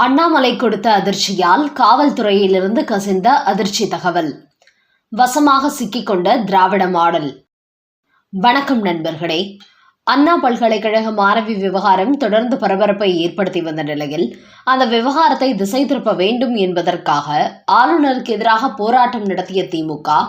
அண்ணாமலை கொடுத்த அதிர்ச்சியால் காவல்துறையிலிருந்து கசிந்த அதிர்ச்சி தகவல். வசமாக சிக்கிக்கொண்ட திராவிட மாடல். வணக்கம் நண்பர்களே. அண்ணா பல்கலைக்கழக மாணவி விவகாரம் தொடர்ந்து பரபரப்பை ஏற்படுத்தி வந்த நிலையில் அந்த விவகாரத்தை திசை திருப்ப வேண்டும் என்பதற்காக ஆளுநருக்கு எதிராக போராட்டம் நடத்திய திமுக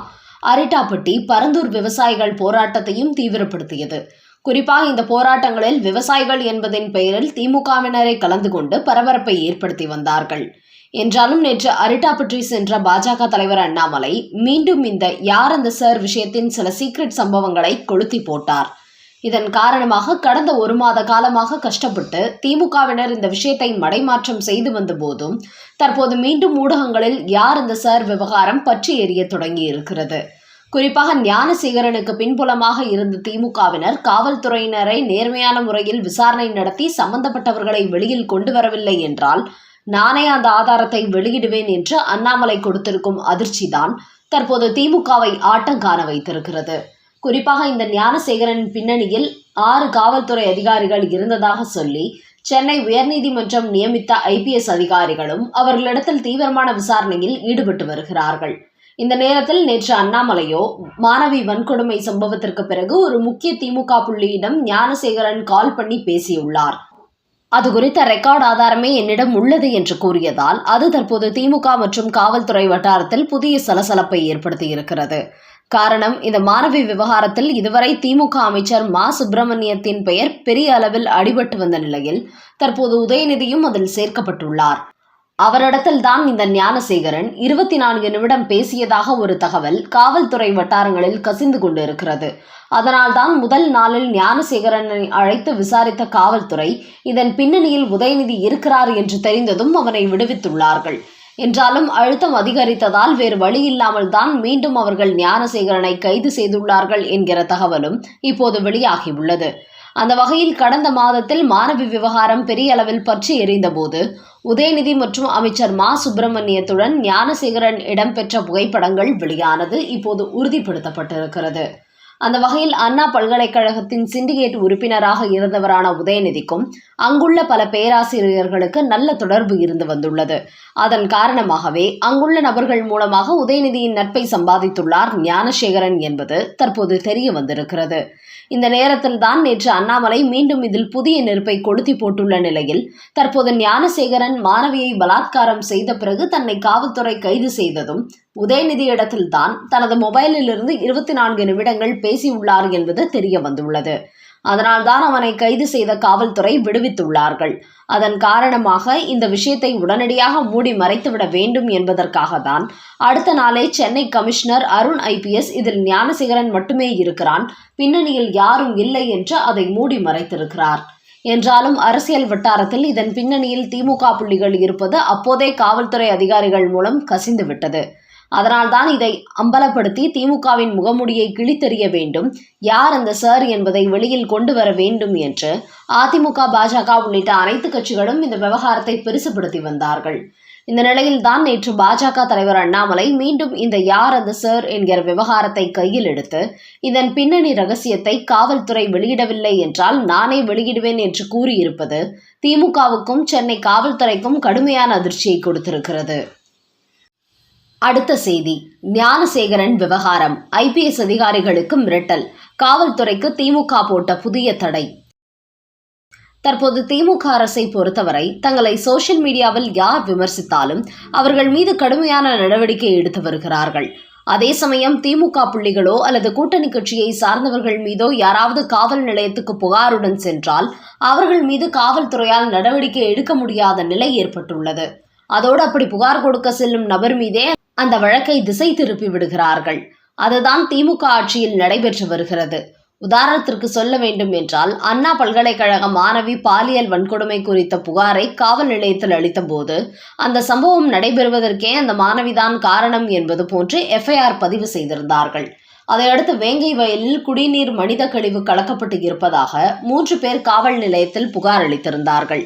அரிட்டாப்பட்டி பரந்தூர் விவசாயிகள் போராட்டத்தையும் தீவிரப்படுத்தியது. குறிப்பாக இந்த போராட்டங்களில் விவசாயிகள் என்பதின் பெயரில் திமுகவினரை கலந்து கொண்டு பரபரப்பை ஏற்படுத்தி வந்தார்கள். என்றாலும் நேற்று அரிட்டாபற்றி சென்ற பாஜக தலைவர் அண்ணாமலை மீண்டும் இந்த யார் அந்த சார் விஷயத்தின் சில சீக்ரெட் சம்பவங்களை கொளுத்தி போட்டார். இதன் காரணமாக கடந்த ஒரு மாத காலமாக கஷ்டப்பட்டு திமுகவினர் இந்த விஷயத்தை மடைமாற்றம் செய்து வந்த போதும் தற்போது மீண்டும் ஊடகங்களில் யார் இந்த சார் விவகாரம் பற்றி எரிய தொடங்கி இருக்கிறது குறிப்பாக ஞானசேகரனுக்கு பின்புலமாக இருந்த திமுகவினர் காவல்துறையினரை நேர்மையான முறையில் விசாரணை நடத்தி சம்பந்தப்பட்டவர்களை வெளியில் கொண்டு வரவில்லை என்றால் நானே அந்த ஆதாரத்தை வெளியிடுவேன் என்று அண்ணாமலை கொடுத்திருக்கும் அதிர்ச்சிதான் தற்போது திமுகவை ஆட்டம் காண வைத்திருக்கிறது. குறிப்பாக இந்த ஞானசேகரன் பின்னணியில் ஆறு காவல்துறை அதிகாரிகள் இருந்ததாக சொல்லி சென்னை உயர்நீதிமன்றம் நியமித்த ஐபிஎஸ் அதிகாரிகளும் அவர்களிடத்தில் தீவிரமான விசாரணையில் ஈடுபட்டு வருகிறார்கள். இந்த நேரத்தில் நேற்று அண்ணாமலையோ மாணவி வன்கொடுமை சம்பவத்திற்கு பிறகு ஒரு முக்கிய திமுக புள்ளியிடம் ஞானசேகரன் கால் பண்ணி பேசியுள்ளார். அது குறித்த ரெக்கார்ட் ஆதாரமே என்னிடம் உள்ளது என்று கூறியதால் அது தற்போது திமுக மற்றும் காவல்துறை வட்டாரத்தில் புதிய சலசலப்பை ஏற்படுத்தியிருக்கிறது. காரணம் இந்த மாணவி விவகாரத்தில் இதுவரை திமுக அமைச்சர் மா. சுப்பிரமணியத்தின் பெயர் பெரிய அளவில் அடிபட்டு வந்த நிலையில் தற்போது உதயநிதியும் அதில் சேர்க்கப்பட்டுள்ளார். அவரிடத்தில்தான் இந்த ஞானசேகரன் இருபத்தி நான்கு நிமிடம் பேசியதாக ஒரு தகவல் காவல்துறை வட்டாரங்களில் கசிந்து கொண்டிருக்கிறது. அதனால்தான் முதல் நாளில் ஞானசேகரனை அழைத்து விசாரித்த காவல்துறை இதன் பின்னணியில் உதயநிதி இருக்கிறார் என்று தெரிந்ததும் அவனை விடுவித்துள்ளார்கள். என்றாலும் அழுத்தம் அதிகரித்ததால் வேறு வழி இல்லாமல் தான் மீண்டும் அவர்கள் ஞானசேகரனை கைது செய்துள்ளார்கள் என்கிற தகவலும் இப்போது வெளியாகியுள்ளது. அந்த வகையில் கடந்த மாதத்தில் மாணவி விவகாரம் பெரிய அளவில் பற்றி எரிந்தபோது உதயநிதி மற்றும் அமைச்சர் மா. சுப்பிரமணியத்துடன் ஞானசேகரன் இடம்பெற்ற புகைப்படங்கள் வெளியானது இப்போது உறுதிப்படுத்தப்பட்டிருக்கிறது. அந்த வகையில் அண்ணா பல்கலைக்கழகத்தின் சிண்டிகேட் உறுப்பினராக இருந்தவரான உதயநிதிக்கும் அங்குள்ள பல பேராசிரியர்களுக்கு நல்ல தொடர்பு இருந்து வந்துள்ளது. அதன் காரணமாகவே அங்குள்ள நபர்கள் மூலமாக உதயநிதியின் நட்பை சம்பாதித்துள்ளார் ஞானசேகரன் என்பது தற்போது தெரிய வந்திருக்கிறது. இந்த நேரத்தில் தான் நேற்று அண்ணாமலை மீண்டும் இதில் புதிய நெருப்பை கொளுத்தி போட்டுள்ள நிலையில் தற்போது ஞானசேகரன் மாணவியை பலாத்காரம் செய்த பிறகு தன்னை காவல்துறை கைது செய்ததும் உதயநிதி இடத்தில்தான் தனது மொபைலிலிருந்து இருபத்தி நான்கு நிமிடங்கள் பேசியுள்ளார் என்பது தெரிய வந்துள்ளது. அதனால்தான் அவனை கைது செய்த காவல்துறை விடுவித்துள்ளார்கள். அதன் காரணமாக இந்த விஷயத்தை உடனடியாக மூடி மறைத்துவிட வேண்டும் என்பதற்காக தான் அடுத்த நாளே சென்னை கமிஷனர் அருண் ஐபிஎஸ் இதில் ஞானசேகரன் மட்டுமே இருக்கிறான். பின்னணியில் யாரும் இல்லை என்று அதை மூடி மறைத்திருக்கிறார். என்றாலும் அரசியல் வட்டாரத்தில் இதன் பின்னணியில் திமுக புள்ளிகள் இருப்பது அப்போதே காவல்துறை அதிகாரிகள் மூலம் கசிந்து விட்டது அதனால்தான் இதை அம்பலப்படுத்தி திமுகவின் முகமுடியை கிழித்தெறிய வேண்டும். யார் அந்த சார் என்பதை வெளியில் கொண்டு வர வேண்டும் என்று அதிமுக பாஜக உள்ளிட்ட அனைத்து கட்சிகளும் இந்த விவகாரத்தை பெருசுபடுத்தி வந்தார்கள். இந்த நிலையில் தான் நேற்று பாஜக தலைவர் அண்ணாமலை மீண்டும் இந்த யார் அந்த சார் என்கிற விவகாரத்தை கையில் எடுத்து இதன் பின்னணி ரகசியத்தை காவல்துறை வெளியிடவில்லை என்றால் நானே வெளியிடுவேன் என்று கூறியிருப்பது திமுகவுக்கும் சென்னை காவல்துறைக்கும் கடுமையான அதிர்ச்சியை கொடுத்திருக்கிறது. அடுத்த செய்தி. ஞானசேகரன் விவகாரம். ஐபிஎஸ் அதிகாரிகளுக்கு மிரட்டல். காவல்துறைக்கு திமுக போட்ட புதிய தடை. தற்போது திமுக அரசை பொறுத்தவரை தங்களை சோசியல் மீடியாவில் யார் விமர்சித்தாலும் அவர்கள் மீது கடுமையான நடவடிக்கை எடுத்து வருகிறார்கள். அதே சமயம் திமுக புள்ளிகளோ அல்லது கூட்டணி கட்சியை சார்ந்தவர்கள் மீதோ யாராவது காவல் நிலையத்துக்கு புகாருடன் சென்றால் அவர்கள் மீது காவல்துறையால் நடவடிக்கை எடுக்க முடியாத நிலை ஏற்பட்டுள்ளது. அதோடு அப்படி புகார் கொடுக்க செல்லும் நபர் மீதே அந்த வழக்கை திசை திருப்பி விடுகிறார்கள். அதுதான் திமுக ஆட்சியில் நடைபெற்று வருகிறது. உதாரணத்திற்கு சொல்ல வேண்டும் என்றால் அண்ணா பல்கலைக்கழக மாணவி பாலியல் வன்கொடுமை குறித்த புகாரை காவல் நிலையத்தில் அளித்தபோது அந்த சம்பவம் நடைபெறுவதற்கே அந்த மாணவிதான் காரணம் என்பது போன்று எஃப்ஐஆர் பதிவு செய்திருந்தார்கள். அதையடுத்து வேங்கை வயலில் குடிநீர் மனித கழிவு கலக்கப்பட்டு இருப்பதாக மூன்று பேர் காவல் நிலையத்தில் புகார் அளித்திருந்தார்கள்.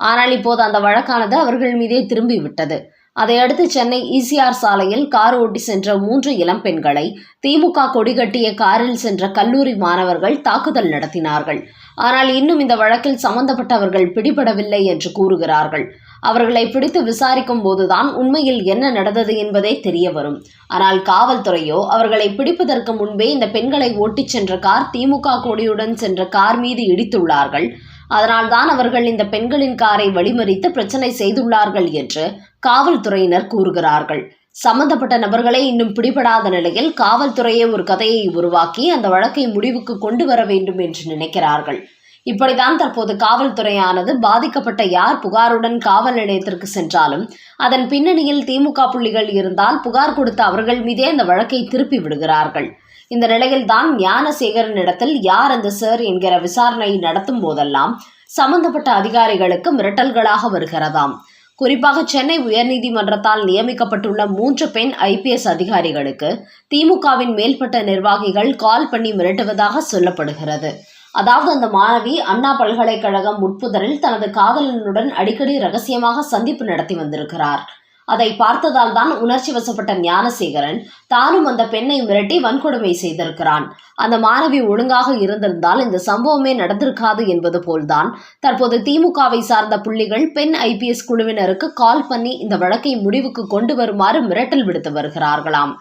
ஆனால் இப்போது அந்த வழக்கானது அவர்கள் மீதே திரும்பிவிட்டது. அதையடுத்து சென்னை இசிஆர் சாலையில் கார் ஓட்டி சென்ற மூன்று இளம் பெண்களை திமுக கொடிகட்டிய காரில் சென்ற கல்லூரி மாணவர்கள் தாக்குதல் நடத்தினார்கள். ஆனால் இன்னும் இந்த வழக்கில் சம்பந்தப்பட்டவர்கள் பிடிபடவில்லை என்று கூறுகிறார்கள். அவர்களை பிடித்து விசாரிக்கும் போதுதான் உண்மையில் என்ன நடந்தது என்பதே தெரிய வரும். ஆனால் காவல்துறையோ அவர்களை பிடிப்பதற்கு முன்பே இந்த பெண்களை ஓட்டிச் சென்ற கார் திமுக கொடியுடன் சென்ற கார் மீது இடித்துள்ளார்கள். அதனால்தான் அவர்கள் இந்த பெண்களின் காரை வழிமறித்து பிரச்சனை செய்துள்ளார்கள் என்று காவல்துறையினர் கூறுகிறார்கள். சம்பந்தப்பட்ட நபர்களை இன்னும் பிடிபடாத நிலையில் காவல்துறையே ஒரு கதையை உருவாக்கி அந்த வழக்கை முடிவுக்கு கொண்டு வர வேண்டும் என்று நினைக்கிறார்கள். இப்படித்தான் தற்போது காவல்துறையானது பாதிக்கப்பட்ட யார் புகாருடன் காவல் நிலையத்திற்கு சென்றாலும் அதன் பின்னணியில் திமுக புள்ளிகள் இருந்தால் புகார் கொடுத்த அவர்கள் மீதே அந்த வழக்கை திருப்பி விடுகிறார்கள். இந்த நிலையில்தான் ஞானசேகரன் இடத்தில் யார் அந்த சார் என்கிற விசாரணை நடத்தும் போதெல்லாம் சம்பந்தப்பட்ட அதிகாரிகளுக்கு மிரட்டல்களாக வருகிறதாம். குறிப்பாக சென்னை உயர்நீதிமன்றத்தால் நியமிக்கப்பட்டுள்ள மூன்று பெண் ஐபிஎஸ் அதிகாரிகளுக்கு திமுகவின் மேல்பட்ட நிர்வாகிகள் கால் பண்ணி மிரட்டுவதாக சொல்லப்படுகிறது. அதாவது அந்த மாணவி அண்ணா பல்கலைக்கழகம் உட்புதரில் தனது காதலனுடன் அடிக்கடி ரகசியமாக சந்திப்பு நடத்தி வந்திருக்கிறார். அதை பார்த்ததால் தான் உணர்ச்சி வசப்பட்ட ஞானசேகரன் தானும் அந்த பெண்ணை மிரட்டி வன்கொடுமை செய்திருக்கிறான். அந்த மாணவி ஒழுங்காக இருந்திருந்தால் இந்த சம்பவமே நடந்திருக்காது என்பது போல்தான் தற்போது திமுகவை சார்ந்த புள்ளிகள் பெண் ஐபிஎஸ் குழுவினருக்கு கால் பண்ணி இந்த வழக்கை முடிவுக்கு கொண்டு வருமாறு மிரட்டல் விடுத்து வருகிறார்களாம்.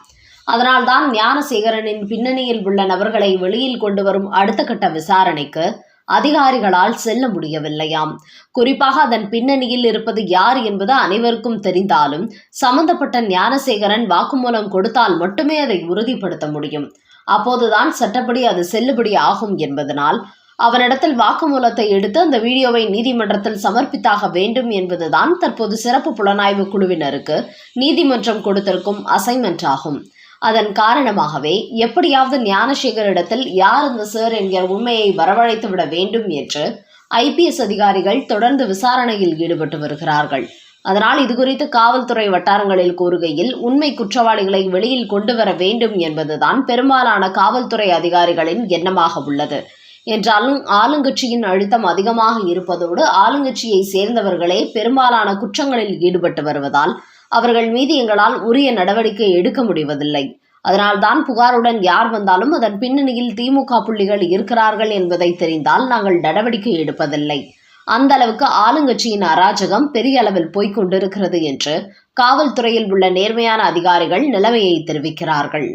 அதனால்தான் ஞானசேகரனின் பின்னணியில் உள்ள நபர்களை வெளியில் கொண்டு வரும் அடுத்த கட்ட விசாரணைக்கு அதிகாரிகளால் செல்ல முடியவில்லையாம். குறிப்பாக அதன் பின்னணியில் இருப்பது யார் என்பது அனைவருக்கும் தெரிந்தாலும் சம்பந்தப்பட்ட ஞானசேகரன் வாக்குமூலம் கொடுத்தால் மட்டுமே அதை உறுதிப்படுத்த முடியும். அப்போதுதான் சட்டப்படி அது செல்லுபடி ஆகும் என்பதனால் அவனிடத்தில் வாக்குமூலத்தை எடுத்து அந்த வீடியோவை நீதிமன்றத்தில் சமர்ப்பித்தாக வேண்டும் என்பதுதான் தற்போது சிறப்பு புலனாய்வு குழுவினருக்கு நீதிமன்றம் கொடுத்திருக்கும் அசைன்மெண்ட் ஆகும். அதன் காரணமாகவே எப்படியாவது ஞானசேகரிடத்தில் யார் இந்த சார் என்கிற உண்மையை வரவழைத்து விட வேண்டும் என்று ஐபிஎஸ் அதிகாரிகள் தொடர்ந்து விசாரணையில் ஈடுபட்டு வருகிறார்கள். அதனால் இதுகுறித்து காவல்துறை வட்டாரங்களில் கூறுகையில் உண்மை குற்றவாளிகளை வெளியில் கொண்டு வர வேண்டும் என்பதுதான் பெரும்பாலான காவல்துறை அதிகாரிகளின் எண்ணமாக உள்ளது. என்றாலும் ஆளுங்கட்சியின் அழுத்தம் அதிகமாக இருப்பதோடு ஆளுங்கட்சியை சேர்ந்தவர்களே பெரும்பாலான குற்றங்களில் ஈடுபட்டு வருவதால் அவர்கள் மீது எங்களால் உரிய நடவடிக்கை எடுக்க முடிவதில்லை. அதனால்தான் புகாருடன் யார் வந்தாலும் அதன் பின்னணியில் திமுக புள்ளிகள் இருக்கிறார்கள் என்பதை தெரிந்தால் நாங்கள் நடவடிக்கை எடுப்பதில்லை. அந்த அளவுக்கு ஆளுங்கட்சியின் அராஜகம் பெரிய அளவில் போய்கொண்டிருக்கிறது என்று காவல்துறையில் உள்ள நேர்மையான அதிகாரிகள் நிலைமையை தெரிவிக்கிறார்கள்.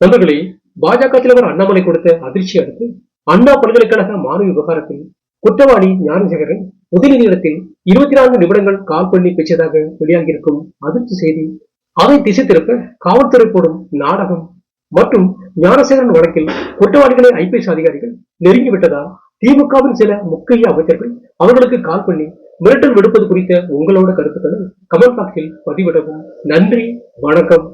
நண்பர்களே பாஜக தலைவர் அண்ணாமலை கொடுத்த அதிர்ச்சி அடுத்து அண்ணா பல்கலைக்கழக மாணவி விவகாரத்தில் குற்றவாளி ஞானசேகரன் முதல் உதயநிதியிடத்தில் இருபத்தி நான்கு நிமிடங்கள் கால் பண்ணி பேசியதாக வெளியாகியிருக்கும் அதிர்ச்சி செய்தி. அதை திசை திருப்ப காவல்துறை போடும் நாடகம் மற்றும் ஞானசேகரன் வழக்கில் குற்றவாளிகளை ஐபிஎஸ் அதிகாரிகள் நெருங்கிவிட்டதால் திமுகவின் சில முக்கிய அமைச்சர்கள் அவர்களுக்கு கால் பண்ணி மிரட்டல் விடுப்பது குறித்த உங்களோட கருத்துக்களை கமெண்ட் பாக்ஸில் பதிவிடவும். நன்றி வணக்கம்.